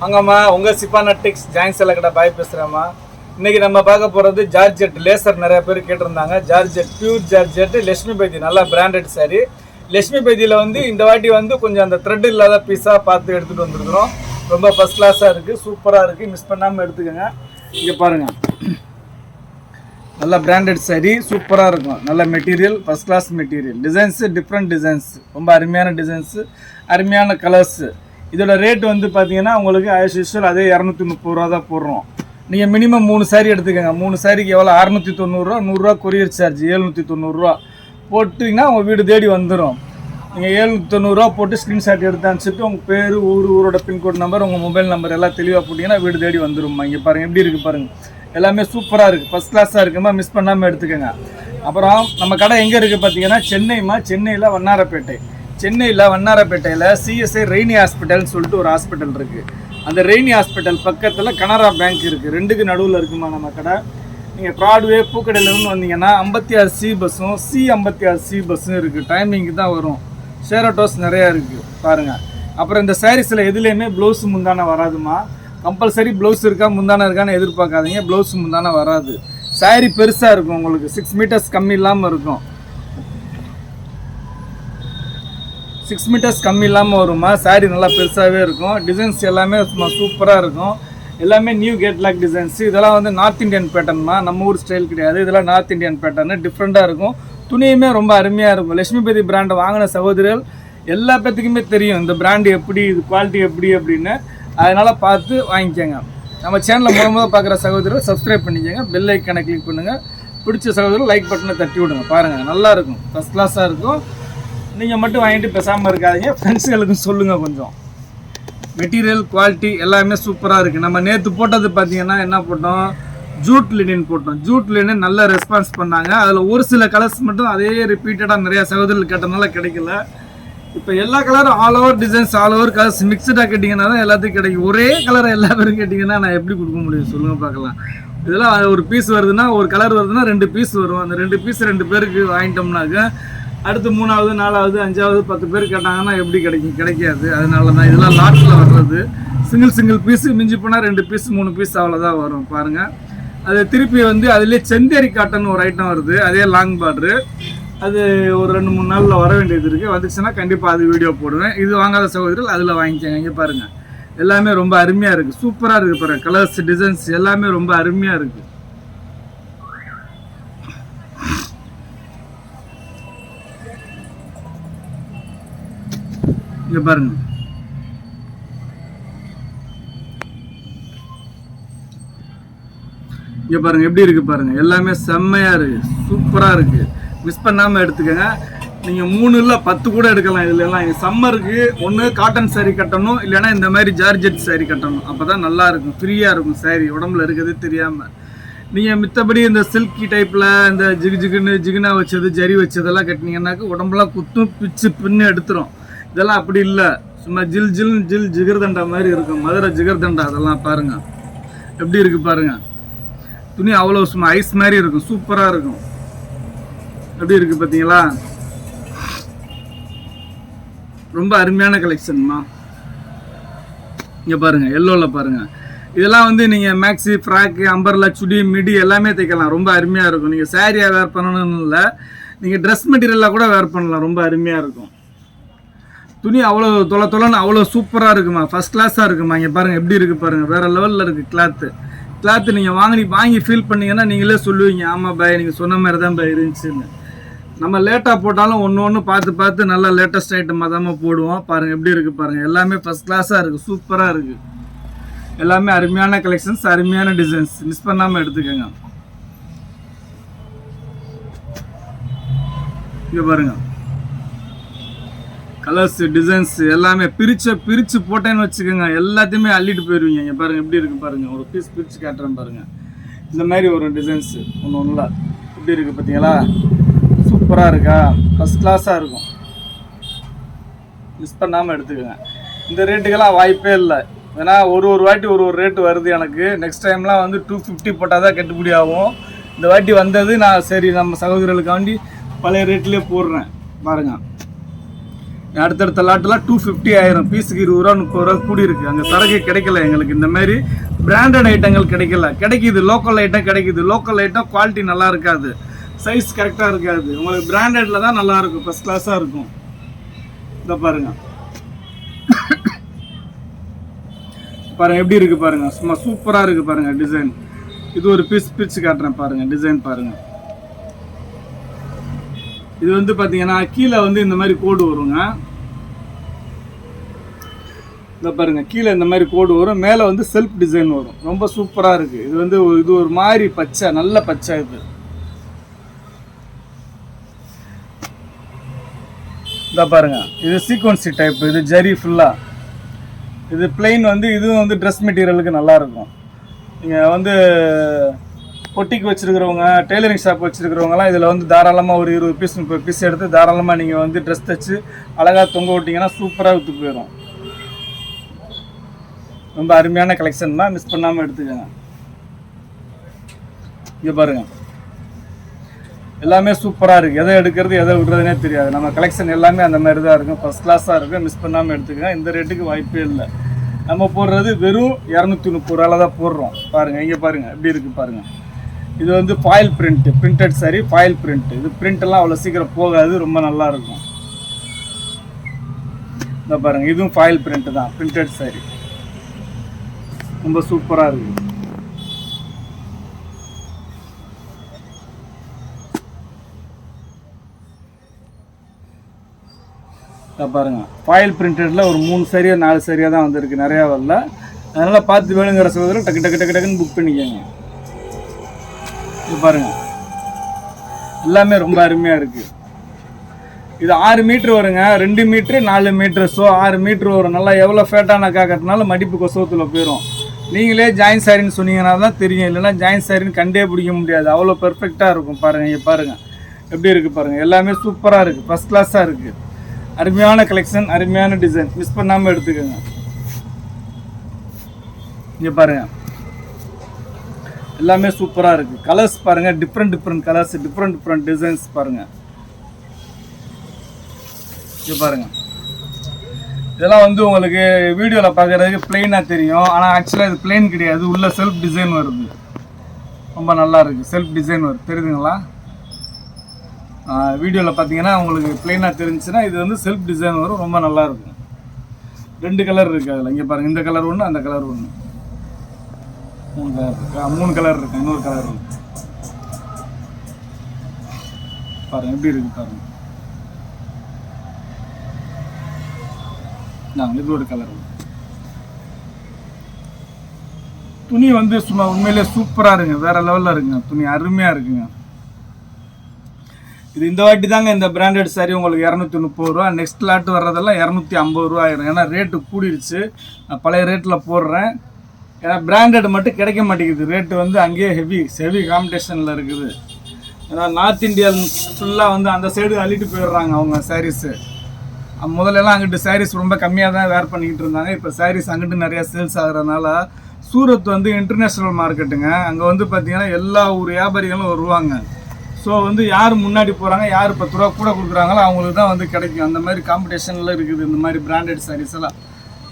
வாங்கம்மா உங்கள் சிப்பானட்டிக்ஸ் join join செலக்கடை பாய் பேசுகிறேம்மா இன்னைக்கு நம்ம பார்க்க போகிறது ஜார்ஜெட் லேசர் நிறைய பேர் கேட்டிருந்தாங்க. ஜார்ஜெட் பியூர் ஜார்ஜெட் லட்சுமி பைத்தி நல்லா பிராண்டட் சாரி லட்சுமி பைத்தியில் வந்து இந்த வாட்டி வந்து கொஞ்சம் அந்த த்ரெட் இல்லாத பீஸாக பார்த்து எடுத்துகிட்டு வந்துருக்குறோம். ரொம்ப ஃபஸ்ட் கிளாஸாக இருக்குது சூப்பராக இருக்குது மிஸ் பண்ணாமல் எடுத்துக்கோங்க. இங்கே பாருங்கள் நல்ல பிராண்டட் சாரி சூப்பராக இருக்கும். நல்ல material first class material designs different designs ரொம்ப அருமையான டிசைன்ஸு அருமையான கலர்ஸு இதோட ரேட் வந்து பார்த்தீங்கன்னா உங்களுக்கு ஆஸ் யூஸ்வல் அதே இரநூத்தி முப்பது ரூபா தான் போடுறோம். நீங்கள் மினிமம் மூணு சாரி எடுத்துக்கோங்க. மூணு சாரிக்கு எவ்வளோ அறநூற்றி தொண்ணூறுரூவா நூறுரூவா கொரியர் சார்ஜ் ஏழ்நூற்றி தொண்ணூறுரூவா போட்டிங்கன்னா உங்கள் வீடு தேடி வந்துடும் நீங்கள் ஏழ்நூற்றி தொண்ணூறுரூவா போட்டு ஸ்க்ரீன்ஷாட் எடுத்து அனுப்பிச்சிட்டு உங்கள் பேர் ஊர் ஊரோட பின்கோட் நம்பர் உங்கள் மொபைல் நம்பர் எல்லாம் தெளிவாக போட்டிங்கன்னா வீடு தேடி வந்துரும்மா. இங்கே பாருங்கள் எப்படி இருக்குது பாருங்கள் எல்லாமே சூப்பராக இருக்குது ஃபஸ்ட் கிளாஸாக இருக்குமா மிஸ் பண்ணாமல் எடுத்துக்கோங்க. அப்புறம் நம்ம கடை எங்கே இருக்குது பார்த்தீங்கன்னா சென்னைமா சென்னையில் வண்ணாரப்பேட்டை. சென்னையில் வண்ணாரப்பேட்டையில் சிஎஸ்ஐ ரெய்னி ஹாஸ்பிட்டல்னு சொல்லிட்டு ஒரு ஹாஸ்பிட்டல் இருக்குது அந்த ரெய்னி ஹாஸ்பிட்டல் பக்கத்தில் கனரா பேங்க் இருக்குது ரெண்டுக்கு நடுவில் இருக்குமா நம்ம கடை? நீங்கள் ப்ராட்வே பூக்கடையிலேருந்து வந்தீங்கன்னா ஐம்பத்தி ஆறு சி பஸ்ஸும் சி ஐம்பத்தி ஆறு சி பஸ்ஸும் இருக்குது டைமிங்க்கு தான் வரும். ஷேரோட்டோஸ் நிறையா இருக்குது பாருங்கள் அப்புறம் இந்த சாரீஸில் எதுலேயுமே ப்ளவுஸ் முந்தான வராதுமா? கம்பல்சரி ப்ளவுஸ் இருக்கா முந்தான இருக்கான்னு எதிர்பார்க்காதீங்க. ப்ளவுஸ் முந்தான வராது. சாரி பெருசாக இருக்கும் உங்களுக்கு. சிக்ஸ் மீட்டர்ஸ் கம்மி இல்லாமல் இருக்கும். சிக்ஸ் மீட்டர்ஸ் கம்மி இல்லாமல் வருமா? saree நல்லா பெருசாகவே இருக்கும். டிசைன்ஸ் எல்லாமே சும்மா சூப்பராக இருக்கும். எல்லாமே நியூ கேட்லாக் டிசைன்ஸ் இதெல்லாம் வந்து நார்த் இந்தியன் பேட்டர்ன்மா நம்ம ஊர் ஸ்டைல் கிடையாது. இதெல்லாம் நார்த் இந்தியன் பேட்டர்னு டிஃப்ரெண்ட்டாக இருக்கும். துணியுமே ரொம்ப அருமையாக இருக்கும். லட்சுமிபதி பிராண்டை வாங்கின சகோதரர்கள் எல்லா பேத்துக்குமே தெரியும். இந்த பிராண்டு எப்படி இது குவாலிட்டி எப்படி அப்படின்னு. அதனால் பார்த்து வாங்கிக்கோங்க. நம்ம சேனலை முத முத பார்க்குற சகோதரர் சப்ஸ்கிரைப் பண்ணிக்கோங்க. பெல் ஐக்கனை கிளிக் பண்ணுங்கள் பிடிச்ச சகோதரர் லைக் பட்டனை தட்டி விடுங்க. பாருங்கள் நல்லாயிருக்கும் ஃபஸ்ட் கிளாஸாக இருக்கும். நீங்கள் மட்டும் வாங்கிட்டு பேசாமல் இருக்காதீங்க. ஃப்ரெண்ட்ஸுகளுக்கும் சொல்லுங்கள் கொஞ்சம். மெட்டீரியல் குவாலிட்டி எல்லாமே சூப்பராக இருக்குது நம்ம நேற்று போட்டது பார்த்தீங்கன்னா என்ன போட்டோம்? ஜூட் லினின் போட்டோம். ஜூட் லினின் நல்ல ரெஸ்பான்ஸ் பண்ணாங்க. அதில் ஒரு சில கலர்ஸ் மட்டும் அதே ரிப்பீட்டடாக நிறையா சகோதரர்கள் கேட்டனால கிடைக்கல. இப்போ எல்லா கலரும் all over designs all over colours மிக்சடாக கேட்டிங்கன்னா தான் எல்லாத்துக்கும் கிடைக்கும். ஒரே கலரை எல்லா பேரும் கேட்டிங்கன்னா நான் எப்படி கொடுக்க முடியும்? சொல்லுங்கள் பார்க்கலாம். இதெல்லாம் ஒரு பீஸ் வருதுன்னா ஒரு கலர் வருதுன்னா ரெண்டு பீஸ் வரும். அந்த ரெண்டு பீஸ் ரெண்டு பேருக்கு வாங்கிட்டோம்னாக்க அடுத்து மூணாவது நாலாவது அஞ்சாவது பத்து பேர் கேட்டாங்கன்னா எப்படி கிடைக்கும்? கிடைக்காது. அதனால தான் இதெல்லாம் லாட்ஸில் வர்றது. சிங்கிள் சிங்கிள் பீஸு மிஞ்சி போனால் ரெண்டு பீஸ் மூணு பீஸ் அவ்வளோதான் வரும். பாருங்கள் அது திருப்பி வந்து அதுலேயே செந்தேரி காட்டன் ஒரு ஐட்டம் வருது. அதே லாங் பார்டரு அது ஒரு ரெண்டு மூணு நாளில் வர வேண்டியது இருக்குது வந்துச்சுன்னா கண்டிப்பாக அது வீடியோ போடுவேன். இது வாங்காத சகோதரர்கள் அதில் வாங்கிக்கோங்க. இங்கே பாருங்கள் எல்லாமே ரொம்ப அருமையாக இருக்குது சூப்பராக இருக்குது பாருங்கள் கலர்ஸ் டிசைன்ஸ் எல்லாமே ரொம்ப அருமையாக இருக்குது இங்கே பாருங்க. இங்கே பாருங்க எப்படி இருக்கு பாருங்க. எல்லாமே செம்மையாக இருக்கு. சூப்பராக இருக்கு. மிஸ் பண்ணாமல் எடுத்துக்கங்க. நீங்கள் மூணு இல்லை பத்து கூட எடுக்கலாம். இதில் எல்லாம் சம்மருக்கு ஒன்று காட்டன் saree கட்டணும் இல்லைன்னா இந்த மாதிரி ஜார்ஜெட் saree கட்டணும். அப்பதான் நல்லா இருக்கும். ஃப்ரீயாக இருக்கும் saree. உடம்புல இருக்கிறது தெரியாமல் நீங்கள் மித்தபடி இந்த சில்கி டைப்பில் இந்த ஜிகு ஜிகுன்னு ஜிகுனா வச்சது ஜரி வச்சதெல்லாம் கட்டினீங்கன்னாக்க உடம்புலாம் குத்தும் பிச்சு பின்னு எடுத்துரும். இதெல்லாம் அப்படி இல்லை. சும்மா ஜில் ஜில் ஜில் ஜிகர்தண்டா மாதிரி இருக்கும். மதுரை ஜிகர்தண்டா அதெல்லாம் பாருங்கள் எப்படி இருக்குது பாருங்கள் துணி அவ்வளோ சும்மா ஐஸ் மாதிரி இருக்கும். சூப்பராக இருக்கும். எப்படி இருக்குது பார்த்தீங்களா ரொம்ப அருமையான கலெக்ஷன்மா இங்கே பாருங்கள் எல்லோவில் பாருங்கள் இதெல்லாம் வந்து நீங்கள் maxi frock umbrella chudi midi எல்லாமே தைக்கலாம். ரொம்ப அருமையாக இருக்கும். நீங்கள் சாரியாக வேர் பண்ணணும்னு இல்லை. நீங்கள் ட்ரெஸ் மெட்டீரியலாக கூட வேர் பண்ணலாம். ரொம்ப அருமையாக இருக்கும். துணி அவ்வளோ தொலை தொலைன்னு அவ்வளோ சூப்பராக இருக்குமா? ஃபஸ்ட் கிளாஸாக இருக்குமா? இங்கே பாருங்கள் எப்படி இருக்குது பாருங்கள் வேறு லெவலில் இருக்குது கிளாத்து கிளாத்து நீங்கள் வாங்கி வாங்கி ஃபீல் பண்ணீங்கன்னா நீங்களே சொல்லுவீங்க ஆமாம் பாய் நீங்கள் சொன்ன மாதிரி தான் பாய் இருந்துச்சுன்னு. நம்ம லேட்டாக போட்டாலும் ஒன்று ஒன்று பார்த்து பார்த்து நல்லா லேட்டஸ்ட் ஐட்டமாக தான் போடுவோம். பாருங்கள் எப்படி இருக்குது பாருங்கள் எல்லாமே ஃபஸ்ட் கிளாஸாக இருக்குது சூப்பராக இருக்குது எல்லாமே அருமையான கலெக்ஷன்ஸ் அருமையான டிசைன்ஸ் மிஸ் பண்ணாமல் எடுத்துக்கோங்க. இங்கே பாருங்கள் கலர்ஸ் டிசைன்ஸ் எல்லாமே பிரிச்சு பிரிச்சு போட்டேன்னு வச்சுக்கோங்க. எல்லாத்தையுமே அள்ளிட்டு போயிடுவீங்க இங்கே பாருங்க எப்படி இருக்கு பாருங்க. ஒரு பீஸ் பிரிச்சு காட்டுறேன் பாருங்க. இந்த மாதிரி ஒரு டிசைன்ஸ் ஒன்று ஒன்றுல எப்படி இருக்கு பார்த்தீங்களா சூப்பராக இருக்கா? ஃபஸ்ட் கிளாஸாக இருக்கும். மிஸ் பண்ணாமல் எடுத்துக்கோங்க. இந்த ரேட்டுக்கெல்லாம் வாய்ப்பே இல்லை. ஏன்னா ஒரு ஒரு வாட்டி ஒரு ஒரு ரேட்டு வருது எனக்கு. நெக்ஸ்ட் டைம்லாம் வந்து டூ ஃபிஃப்டி போட்டால் தான் கட்டுப்படி ஆகும். இந்த வாட்டி வந்தது நான் சரி நம்ம சகோதரர்களுக்காண்டி பழைய ரேட்லேயே போடுறேன். பாருங்கள் அடுத்தடுத்த லாட்டெல்லாம் டூ ஃபிஃப்டி ஆயிரம். பீஸுக்கு இருபது ரூபா முப்பது ரூபா கூடி இருக்கு அங்கே சரக்கு கிடைக்கல எங்களுக்கு. இந்த மாதிரி பிராண்டட் ஐட்டங்கள் கிடைக்கல. கிடைக்குது லோக்கல் ஐட்டம் கிடைக்குது. லோக்கல் ஐட்டம் குவாலிட்டி நல்லா இருக்காது. சைஸ் கரெக்டாக இருக்காது. உங்களுக்கு பிராண்டடில் தான் நல்லா இருக்கும். ஃபஸ்ட் கிளாஸாக இருக்கும். இதை பாருங்க. பாருங்க எப்படி இருக்கு பாருங்க. சும்மா சூப்பராக இருக்கு பாருங்க டிசைன் இது ஒரு பீஸ் பிரிச்சு காட்டுறேன் பாருங்க. டிசைன் பாருங்க. இது வந்து பார்த்தீங்கன்னா கீழே வந்து இந்த மாதிரி கோடு வருங்க. இந்த பாருங்க கீழே இந்த மாதிரி கோடு வரும் மேலே வந்து செல்ஃப் டிசைன் வரும். ரொம்ப சூப்பராக இருக்குது இது வந்து இது ஒரு மாதிரி பச்சை நல்ல பச்சை இது. இந்த பாருங்க இது சீக்வன்சி டைப் இது ஜரி ஃபுல்லாக இது பிளெயின் வந்து இதுவும் வந்து ட்ரெஸ் மெட்டீரியலுக்கு நல்லாயிருக்கும் நீங்கள் வந்து பொட்டிக்கு வச்சிருக்கிறவங்க டெய்லரிங் ஷாப் வச்சிருக்கிறவங்கலாம் இதில் வந்து தாராளமாக ஒரு இருபது பீஸ் முப்பது பீஸ் எடுத்து தாராளமாக நீங்கள் வந்து ட்ரெஸ் தைச்சு அழகாக தொங்க விட்டிங்கன்னா சூப்பராக விற்று போயிடும் ரொம்ப அருமையான கலெக்ஷன் தான். மிஸ் பண்ணாமல் எடுத்துக்கோங்க. இங்கே பாருங்க. எல்லாமே சூப்பராக இருக்குது எதை எடுக்கிறது எதை விடுறதுனே தெரியாது. நம்ம கலெக்ஷன் எல்லாமே அந்த மாதிரி தான் இருக்கும். ஃபஸ்ட் கிளாஸாக இருக்கும் மிஸ் பண்ணாமல் எடுத்துக்கோங்க. இந்த ரேட்டுக்கு வாய்ப்பே இல்லை. நம்ம போடுறது வெறும் இரநூத்தி முப்பது ரூபாயில் தான் போடுறோம். பாருங்கள் இங்கே பாருங்கள் எப்படி இருக்குது பாருங்கள் இது வந்து ஃபாயில் பிரிண்ட்டு பிரிண்டட் சரி ஃபாயில் பிரிண்ட்டு இது print எல்லாம் அவ்வளோ சீக்கிரம் போகாது. ரொம்ப நல்லாயிருக்கும் இந்த பாருங்கள் இதுவும் ஃபாயில் பிரிண்ட்டு தான். பிரிண்டட் சரி ரொம்ப சூப்பராக இருக்குது பாருங்க. ஃபாயில் பிரிண்டடில் ஒரு மூணு சரியாக நாலு சரியாக தான் வந்திருக்கு நிறையா வரல. அதனால் பார்த்து வேணுங்கிற சகோதரர் டக்கு டக்கு டக்கு டக்குன்னு புக் பண்ணிக்கோங்க. இது பாருங்க. எல்லாமே ரொம்ப அருமையாக இருக்குது இது ஆறு மீட்ரு வருங்க. ரெண்டு மீட்ரு நாலு மீட்ரு ஸோ ஆறு மீட்ரு வரும். நல்லா எவ்வளோ ஃபேட்டான காக்கிறதுனால மடிப்பு கொசவத்தில் போயிடும் நீங்களே ஜாயின் சாரின்னு சொன்னீங்கன்னா தான் தெரியும். இல்லைன்னா ஜாயின் சாரின்னு கண்டே பிடிக்க முடியாது. அவ்வளோ பெர்ஃபெக்டாக இருக்கும் பாருங்கள் இங்கே பாருங்கள் எப்படி இருக்குது பாருங்கள் எல்லாமே சூப்பராக இருக்குது ஃபஸ்ட் கிளாஸாக இருக்குது அருமையான கலெக்ஷன் அருமையான டிசைன் மிஸ் பண்ணாமல் எடுத்துக்கோங்க. இங்கே பாருங்கள் எல்லாமே சூப்பராக இருக்குது கலர்ஸ் பாருங்கள் different different colours different different designs பாருங்கள் இங்கே பாருங்கள் இதெல்லாம் வந்து உங்களுக்கு வீடியோவில் பார்க்குறதுக்கு பிளெயினாக தெரியும். ஆனால் ஆக்சுவலாக இது பிளெயின் கிடையாது. உள்ள செல்ஃப் டிசைன் வருது. ரொம்ப நல்லா இருக்குது செல்ஃப் டிசைன் வருது. தெரியுதுங்களா? வீடியோவில் பார்த்தீங்கன்னா உங்களுக்கு பிளெயினாக தெரிஞ்சுன்னா இது வந்து செல்ஃப் டிசைன் வரும். ரொம்ப நல்லா இருக்கும். ரெண்டு கலர் இருக்குது அதில். இங்கே பாருங்கள் இந்த கலர் ஒன்று அந்த கலர் ஒன்று மூணு கலர் இருக்கு. மூணு கலர் இருக்கு. இன்னொரு கலர் இருக்கு. பாருங்கள் எப்படி இருக்கு பாருங்கள் நான் இது ஒரு கலர் துணி வந்து சும்மா உண்மையிலே சூப்பராக இருங்க. வேற லெவலில் இருக்குங்க துணி அருமையாக இருக்குங்க. இது இந்த வாட்டி தாங்க இந்த பிராண்டட் சாரி உங்களுக்கு இரநூத்தி முப்பது ரூபா. நெக்ஸ்ட் லாட் வர்றதெல்லாம் இரநூத்தி ஐம்பது ரூபா ஆயிரும். ஏன்னா ரேட்டு கூடிருச்சு. நான் பழைய ரேட்டில் போடுறேன். ஏன்னா பிராண்டட் மட்டும் கிடைக்க மாட்டேங்குது. ரேட்டு வந்து அங்கேயே ஹெவி ஹெவி காம்படிஷனில் இருக்குது. ஏன்னா நார்த் இந்தியன் ஃபுல்லாக வந்து அந்த சைடு அள்ளிட்டு போயிடுறாங்க அவங்க சாரீஸு முதல்லலாம் அங்கிட்டு சாரீஸ் ரொம்ப கம்மியாக தான் வேர் பண்ணிக்கிட்டு இருந்தாங்க. இப்போ சாரீஸ் அங்கிட்டு நிறையா சேல்ஸ் ஆகுறதுனால சூரத் வந்து இன்டர்நேஷ்னல் மார்க்கெட்டுங்க அங்கே வந்து பார்த்தீங்கன்னா எல்லா ஊர் வியாபாரிகளும் வருவாங்க. ஸோ வந்து யார் முன்னாடி போகிறாங்க யார் பத்து ரூபா கூட கொடுக்குறாங்களோ அவங்களுக்கு தான் வந்து கிடைக்கும். அந்த மாதிரி காம்படிஷனில் இருக்குது இந்த மாதிரி பிராண்டட் சாரீஸ் எல்லாம்.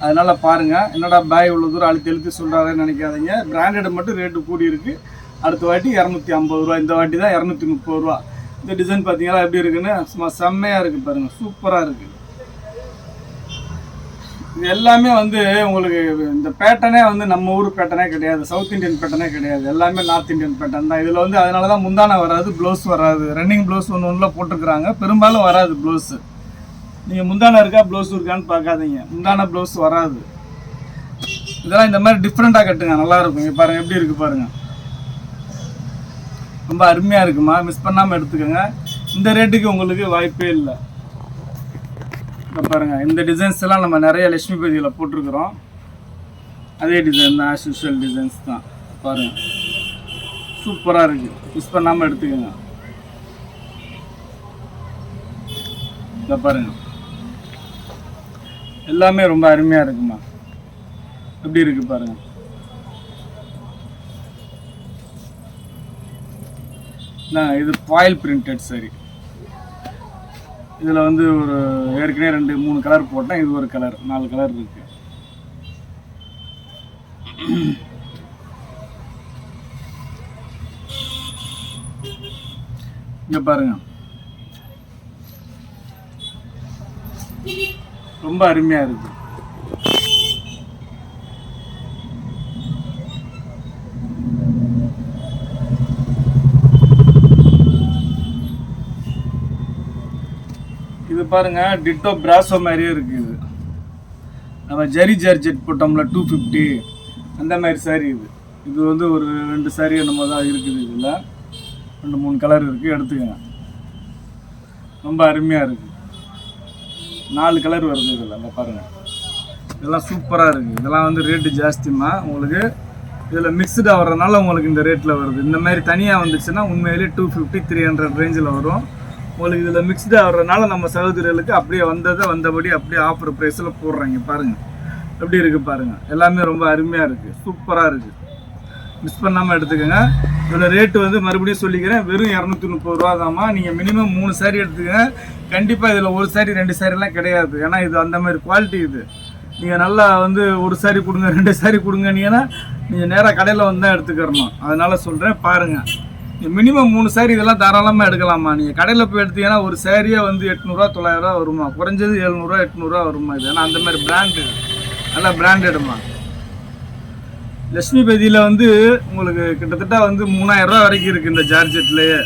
அதனால் பாருங்கள் என்னடா பாய் இவ்வளோ தூரம் அழுத்தி எழுத்தி சொல்கிறாங்கன்னு நினைக்காதீங்க. பிராண்டட் மட்டும் ரேட்டு கூடி இருக்குது அடுத்த வாட்டி இரநூத்தி ஐம்பது ரூபா இந்த வாட்டி தான் இரநூத்தி முப்பது ரூபா. இந்த டிசைன் பார்த்தீங்கன்னா எப்படி இருக்குன்னு? சும்மா செம்மையாக இருக்குது பாருங்கள் சூப்பராக இருக்குது இது எல்லாமே வந்து உங்களுக்கு இந்த பேட்டர்னே வந்து நம்ம ஊர் பேட்டர்னே கிடையாது. சவுத் இந்தியன் பேட்டர்னே கிடையாது. எல்லாமே நார்த் இந்தியன் பேட்டர்ன் தான். இதில் வந்து அதனால தான் முந்தான வராது ப்ளவுஸ் வராது. ரன்னிங் ப்ளவுஸ் ஒன்று ஒன்றில் போட்டிருக்கிறாங்க. பெரும்பாலும் வராது ப்ளவுஸு நீங்கள் முந்தான இருக்கா ப்ளவுஸ் இருக்கான்னு பார்க்காதீங்க. முந்தான ப்ளவுஸ் வராது. இதெல்லாம் இந்த மாதிரி டிஃப்ரெண்ட்டாக கட்டுங்க. நல்லா இருக்கும். பாருங்கள் எப்படி இருக்கு பாருங்கள் ரொம்ப அருமையாக இருக்குமா? மிஸ் பண்ணாமல் எடுத்துக்கோங்க. இந்த ரேட்டுக்கு உங்களுக்கு வாய்ப்பே இல்லை. பாருங்கள் இந்த டிசைன்ஸ் எல்லாம் நம்ம நிறைய லட்சுமி பதியில் போட்டிருக்கிறோம். அதே டிசைன் தான் ஆஸ் யூஷுவல் டிசைன்ஸ் தான். பாருங்கள் சூப்பராக இருக்குது மிஸ் பண்ணாமல் எடுத்துக்கோங்க. இதை பாருங்கள் எல்லாமே ரொம்ப அருமையாக இருக்குமா? எப்படி இருக்கு பாருங்கள் நான் இது ஃபாயில் பிரிண்டட் சரி இதில் வந்து ஒரு ஏற்கனவே ரெண்டு மூணு கலர் போட்டேன். இது ஒரு கலர் நாலு கலர் இருக்கு. இங்க பாருங்க. ரொம்ப அருமையா இருக்கு. இது பாருங்க டிட்டோ பிராசோ மாதிரியே இருக்குது நம்ம ஜரி ஜார்ஜெட் போட்டோம்ல டூ ஃபிஃப்டி அந்த மாதிரி சாரி இது. இது வந்து ஒரு ரெண்டு சாரி என்னமோ தான் இருக்குது இதில். ரெண்டு மூணு கலர் இருக்குது எடுத்துக்கங்க. ரொம்ப அருமையாக இருக்குது நாலு கலர் வருது இதில் அந்த பாருங்கள் இதெல்லாம் சூப்பராக இருக்குது இதெல்லாம் வந்து ரேட்டு ஜாஸ்திமா உங்களுக்கு இதில் மிக்ஸ்டு ஆகிறதுனால உங்களுக்கு இந்த ரேட்டில் வருது. இந்த மாதிரி தனியாக வந்துச்சுன்னா உண்மையிலே டூ ஃபிஃப்டி த்ரீ ஹண்ட்ரட் ரேஞ்சில் வரும். உங்களுக்கு இதில் மிக்ஸ்டு ஆகிறதுனால நம்ம சகோதரிகளுக்கு அப்படியே வந்ததை வந்தபடி அப்படியே ஆஃபர் ப்ரைஸில் போடுறாங்க. பாருங்கள் எப்படி இருக்குது பாருங்கள் எல்லாமே ரொம்ப அருமையாக இருக்குது சூப்பராக இருக்குது மிஸ் பண்ணாமல் எடுத்துக்கோங்க. இதோட ரேட்டு வந்து மறுபடியும் சொல்லிக்கிறேன். வெறும் இரநூத்தி முப்பது ரூபா தாம்மா. நீங்கள் மினிமம் மூணு சாரி எடுத்துக்கங்க. கண்டிப்பாக இதில் ஒரு சாரி ரெண்டு சாரிலாம் கிடையாது. ஏன்னா இது அந்த மாதிரி குவாலிட்டி இது. நீங்கள் நல்லா வந்து ஒரு சாரி கொடுங்க ரெண்டு சாரி கொடுங்கன்னீங்கன்னா நீங்கள் நேராக கடையில் வந்து தான் எடுத்துக்கிறணும். அதனால் சொல்கிறேன் பாருங்கள் மினிமம் மூணு சேரீ இதெல்லாம் தாராளமாக எடுக்கலாமா நீங்கள் கடையில் போய் எடுத்தீங்கன்னா ஒரு சேரீயே வந்து எட்நூறுவா தொள்ளாயிரரூவா வருமா குறைஞ்சது எழுநூறுவா எட்நூறுவா வருமா இது. ஏன்னா அந்த மாதிரி பிராண்டு நல்லா பிராண்டடுமா லட்சுமிபதியில் வந்து உங்களுக்கு கிட்டத்தட்ட வந்து மூணாயிரரூவா வரைக்கும் இருக்குது இந்த ஜார்ஜெட்லேயே.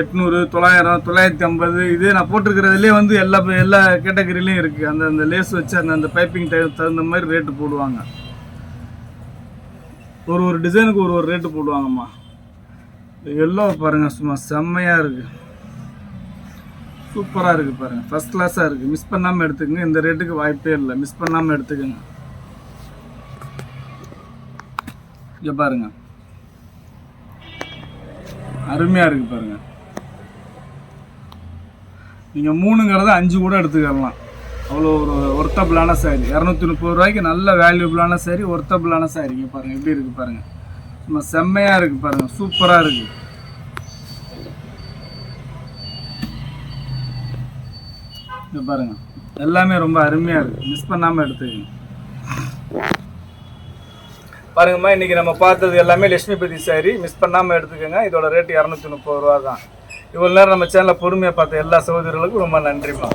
எட்நூறு தொள்ளாயிரம் தொள்ளாயிரத்தி ஐம்பது. இது நான் போட்டிருக்கிறதுலேயே வந்து எல்லா எல்லா கேட்டகரிலையும் இருக்குது அந்த அந்த லேஸ் வச்சு அந்த அந்த பைப்பிங் தகுந்த மாதிரி ரேட்டு போடுவாங்க. ஒரு ஒரு டிசைனுக்கு ஒரு ஒரு ரேட்டு போடுவாங்கம்மா. எல்லோ பாருங்கள் சும்மா செம்மையாக இருக்குது சூப்பராக இருக்குது பாருங்கள் ஃபஸ்ட் கிளாஸாக இருக்குது மிஸ் பண்ணாமல் எடுத்துக்கங்க. இந்த ரேட்டுக்கு வாய்ப்பே இல்லை. மிஸ் பண்ணாமல் எடுத்துக்கங்க. இங்கே பாருங்க. அருமையாக இருக்கு பாருங்க. நீங்கள் மூணுங்கிறத அஞ்சு கூட எடுத்துக்கலாம். அவ்வளோ ஒரு ஒர்த்தபிளான சாரி இரநூத்தி முப்பது ரூபாய்க்கு நல்ல வேல்யூபிளான சாரி ஒர்த்தபிளான சாரிங்க பாருங்கள் எப்படி இருக்குது பாருங்கள் சும்மா செம்மையாக இருக்குது பாருங்கள் சூப்பராக இருக்குது இங்கே பாருங்கள் எல்லாமே ரொம்ப அருமையாக இருக்குது மிஸ் பண்ணாமல் எடுத்துக்கங்க. பாருங்கம்மா இன்னைக்கு நம்ம பார்த்தது எல்லாமே லட்சுமிபதி சாரி மிஸ் பண்ணாமல் எடுத்துக்கோங்க. இதோட ரேட்டு இரநூத்தி முப்பது ரூபா தான் இவ்வளோ நேரம் நம்ம சேனலை பொறுமையாக பார்த்த எல்லா சகோதரர்களுக்கும் ரொம்ப நன்றிம்மா.